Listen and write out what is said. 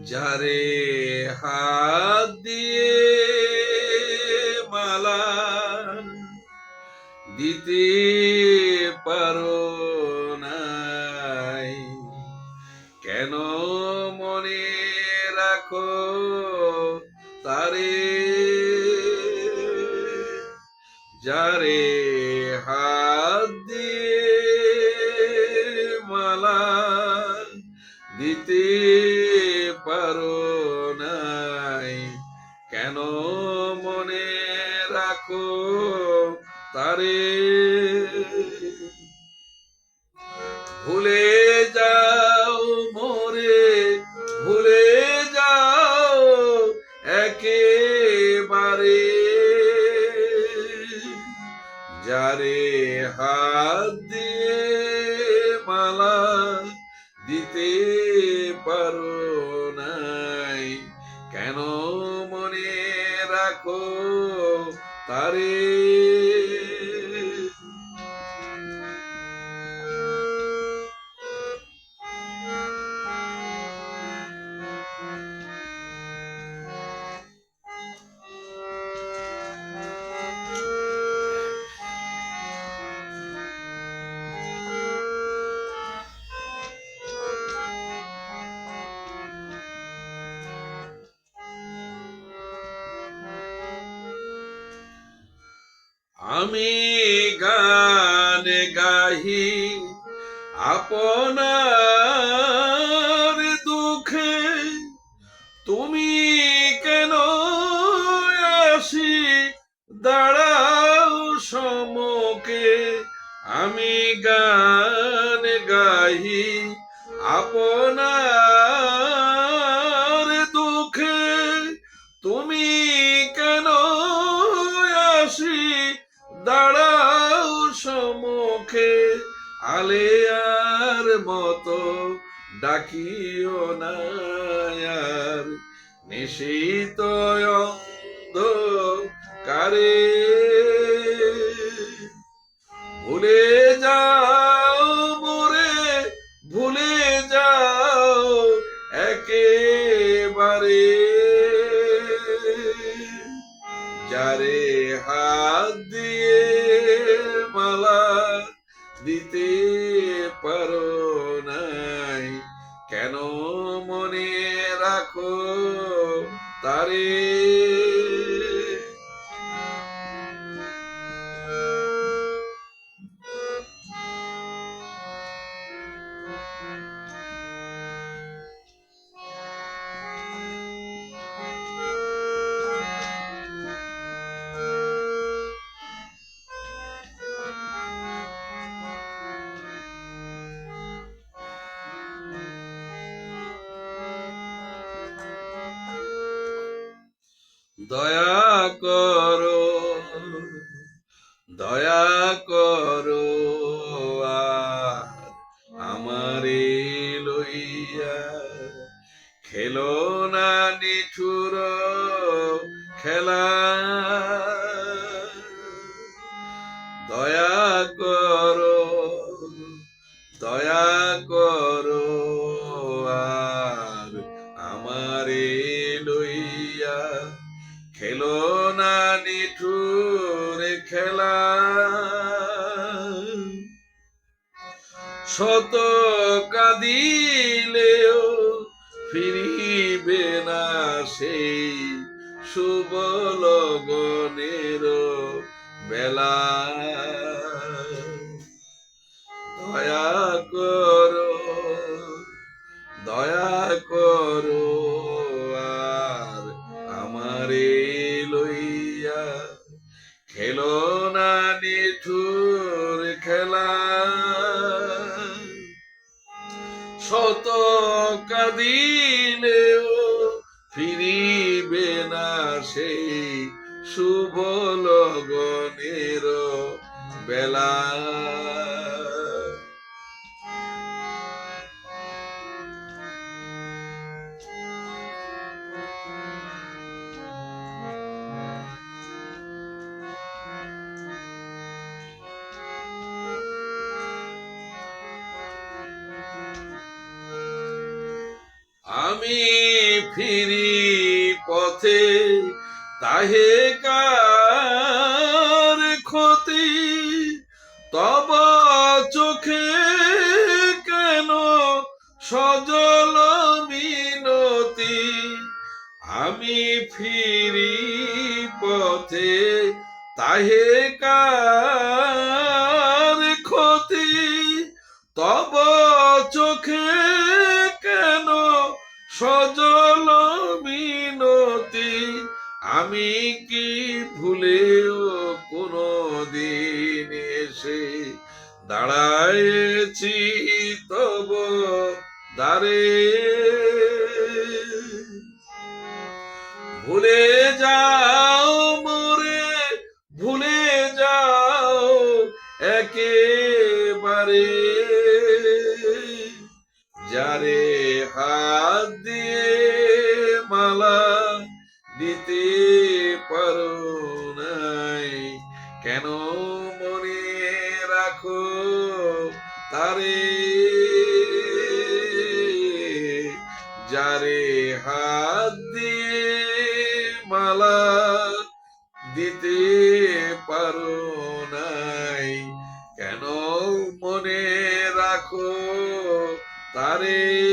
যারে হাত দিয়ে মালা দিতে পারো রাখো তারে। ভুলে যাও মোরে, ভুলে যাও একেবারে। যারে হাত দিয়ে মালা দিতে পারো নাই, কেন মনে রাখো তারে আমি গান গাহি আপনার দুঃখে। তুমি কেন আসি? দাঁড়াও সমকে আমি গান গাহি আপনার দুঃখে। তুমি দাঁড়াও সম্মুখে আলেয়ার মতো ডাকিও না নিশিত কারে দিতে পারো নাই। কেন মনে রাখো তারে দয়া করো দয়া করো আমারে লইয়া খেলো না নিঠুর খেলা। দয়া করো দয়া শত কাঁদিলেও ফিরিবে না সেই শুভ লগনের বেলা। কাদিলেও ফিরিবে না সেই শুভ লগনের বেলা। আমি ফিরি পথে, তাহে কার ক্ষতি? তব চোখে কেন সজল মিনতি? আমি ফিরি পথে, তাহে কার আমি কি ভুলেও কোনো দিন এসে দাঁড়ায়েছি তব দারে রাখো তারে। যারে হাত দিয়ে মালা দিতে পারো নাই কেন মনে রাখো তারে?